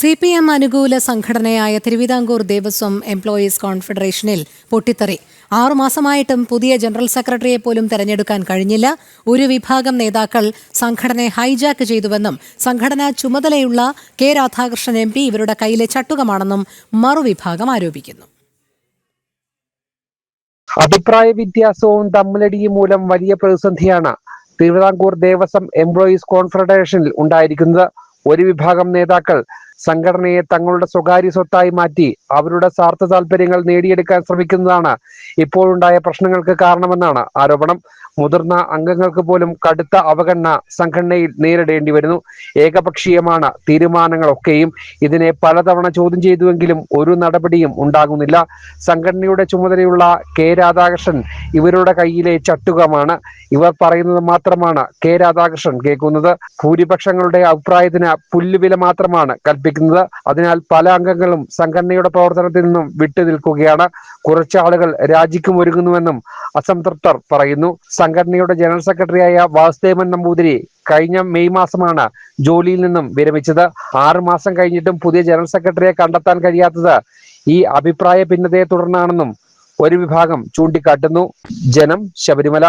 C P M അനുകൂല സംഘടനയായ Thiruvithamkoor Devaswom employees കോൺഫെഡറേഷനിൽ പൊട്ടിത്തെറി. ആറുമാസമായിട്ടും പുതിയ ജനറൽ സെക്രട്ടറിയെ പോലും തെരഞ്ഞെടുക്കാൻ കഴിഞ്ഞില്ല. ഒരു വിഭാഗം നേതാക്കൾ സംഘടനയെ ഹൈജാക്ക് ചെയ്തുവെന്നും സംഘടനാ ചുമതലയുള്ള കെ രാധാകൃഷ്ണൻ എം പി ഇവരുടെ കയ്യിലെ ചട്ടുകമാണെന്നും മറുവിഭാഗം ആരോപിക്കുന്നു. അഭിപ്രായ വ്യത്യാസവും തമ്മിലടിയും മൂലം വലിയ പ്രതിസന്ധിയാണ് തിരുവിതാംകൂർ ദേവസ്വം എംപ്ലോയീസ് കോൺഫെഡറേഷനിൽ ഉണ്ടായിരിക്കുന്നത്. ഒരു വിഭാഗം നേതാക്കൾ സംഘടനയെ തങ്ങളുടെ സ്വകാര്യ സ്വത്തായി മാറ്റി അവരുടെ സ്വാർത്ഥ താല്പര്യങ്ങൾ നേടിയെടുക്കാൻ ശ്രമിക്കുന്നതാണ് ഇപ്പോഴുണ്ടായ പ്രശ്നങ്ങൾക്ക് കാരണമെന്നാണ് ആരോപണം. മുതിർന്ന അംഗങ്ങൾക്ക് പോലും കടുത്ത അവഗണന സംഘടനയിൽ നേരിടേണ്ടി വരുന്നു. ഏകപക്ഷീയമാണ് തീരുമാനങ്ങളൊക്കെയും. ഇതിനെ പലതവണ ചോദ്യം ചെയ്തുവെങ്കിലും ഒരു നടപടിയും ഉണ്ടാകുന്നില്ല. സംഘടനയുടെ ചുമതലയുള്ള കെ രാധാകൃഷ്ണൻ ഇവരുടെ കയ്യിലെ ചട്ടുകമാണ്. ഇവർ പറയുന്നത് മാത്രമാണ് കെ രാധാകൃഷ്ണൻ കേൾക്കുന്നത്. ഭൂരിപക്ഷങ്ങളുടെ അഭിപ്രായത്തിന് പുല്ലുവില മാത്രമാണ് കൽപ്പിക്കുന്നത്. അതിനാൽ പല അംഗങ്ങളും സംഘടനയുടെ പ്രവർത്തനത്തിൽ നിന്നും വിട്ടുനിൽക്കുകയാണ് കുറച്ച് ആളുകൾ രാജിക്കും ഒരുങ്ങുന്നുവെന്നും അസംതൃപ്തർ പറയുന്നു. സംഘടനയുടെ ജനറൽ സെക്രട്ടറിയായ വാസുദേവൻ നമ്പൂതിരി കഴിഞ്ഞ മെയ് മാസമാണ് ജോലിയിൽ നിന്നും വിരമിച്ചത്. ആറുമാസം കഴിഞ്ഞിട്ടും പുതിയ ജനറൽ സെക്രട്ടറിയെ കണ്ടെത്താൻ കഴിയാത്തത് ഈ അഭിപ്രായ ഭിന്നതയെ തുടർന്നാണെന്നും ഒരു വിഭാഗം ചൂണ്ടിക്കാട്ടുന്നു. ജനം ശബരിമല